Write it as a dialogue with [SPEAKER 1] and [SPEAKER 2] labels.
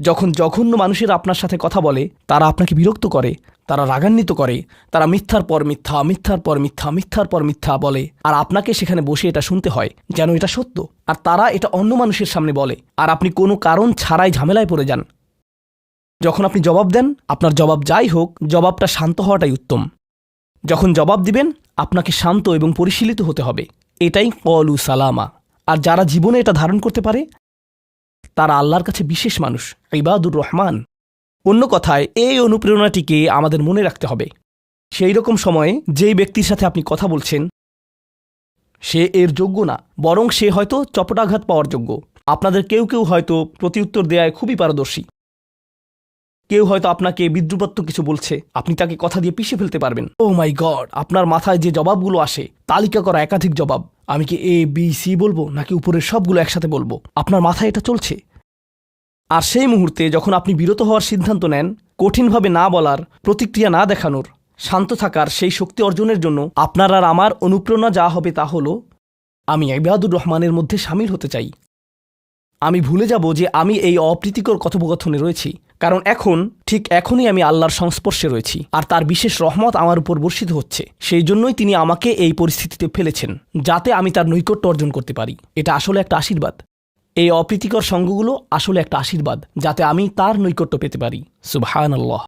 [SPEAKER 1] যখন জঘন্য মানুষের আপনার সাথে কথা বলে, তারা আপনাকে বিরক্ত করে, তারা রাগান্বিত করে, তারা মিথ্যার পর মিথ্যা, মিথ্যার পর মিথ্যা, মিথ্যার পর মিথ্যা বলে, আর আপনাকে সেখানে বসে এটা শুনতে হয় যেন এটা সত্য। আর তারা এটা অন্য মানুষের সামনে বলে, আর আপনি কোনো কারণ ছাড়াই ঝামেলায় পড়ে যান। যখন আপনি জবাব দেন, আপনার জবাব যাই হোক, জবাবটা শান্ত হওয়াটাই উত্তম। যখন জবাব দিবেন, আপনাকে শান্ত এবং পরিশীলিত হতে হবে। এটাই কলু সালামা। আর যারা জীবনে এটা ধারণ করতে পারে তারা আল্লাহর কাছে বিশেষ মানুষ, ইবাদুর রহমান। অন্য কথায়, এই অনুপ্রেরণাটিকে আমাদের মনে রাখতে হবে। সেই রকম সময়ে যেই ব্যক্তির সাথে আপনি কথা বলছেন, সে এর যোগ্য না, বরং সে হয়তো চপটাঘাত পাওয়ার যোগ্য। আপনাদের কেউ কেউ হয়তো প্রতিউত্তর দেয়ায় খুবই পারদর্শী। কেউ হয়তো আপনাকে বিদ্রুপাত্মক কিছু বলছে। আপনি তাকে কথা দিয়ে পিষে ফেলতে পারবেন। ও মাই গড আপনার মাথায় যে জবাবগুলো আসে, তালিকা করা একাধিক জবাব। আমি কি এ বি সি বলব, নাকি উপরের সবগুলো একসাথে বলব? আপনার মাথায় এটা চলছে? আর সেই মুহূর্তে যখন আপনি বিরত হওয়ার সিদ্ধান্ত নেন, কঠিনভাবে না বলার, প্রতিক্রিয়া না দেখানোর, শান্ত থাকার সেই শক্তি অর্জনের জন্য আপনার আর আমার অনুপ্রেরণা যা হবে তা হলো, আমি ইবাদুর রহমানের মধ্যে সামিল হতে চাই। আমি ভুলে যাব যে আমি এই অপ্রীতিকর কথোপকথনে রয়েছি। কারণ এখন, ঠিক এখনই আমি আল্লাহর সংস্পর্শে রয়েছি, আর তার বিশেষ রহমত আমার উপর বর্ষিত হচ্ছে। সেই জন্যই তিনি আমাকে এই পরিস্থিতিতে ফেলেছেন, যাতে আমি তার নৈকট্য অর্জন করতে পারি। এটা আসলে একটা আশীর্বাদ। এই অপ্রীতিকর সঙ্গগুলো আসলে একটা আশীর্বাদ, যাতে আমি তার নৈকট্য পেতে পারি। সুবহান আল্লাহ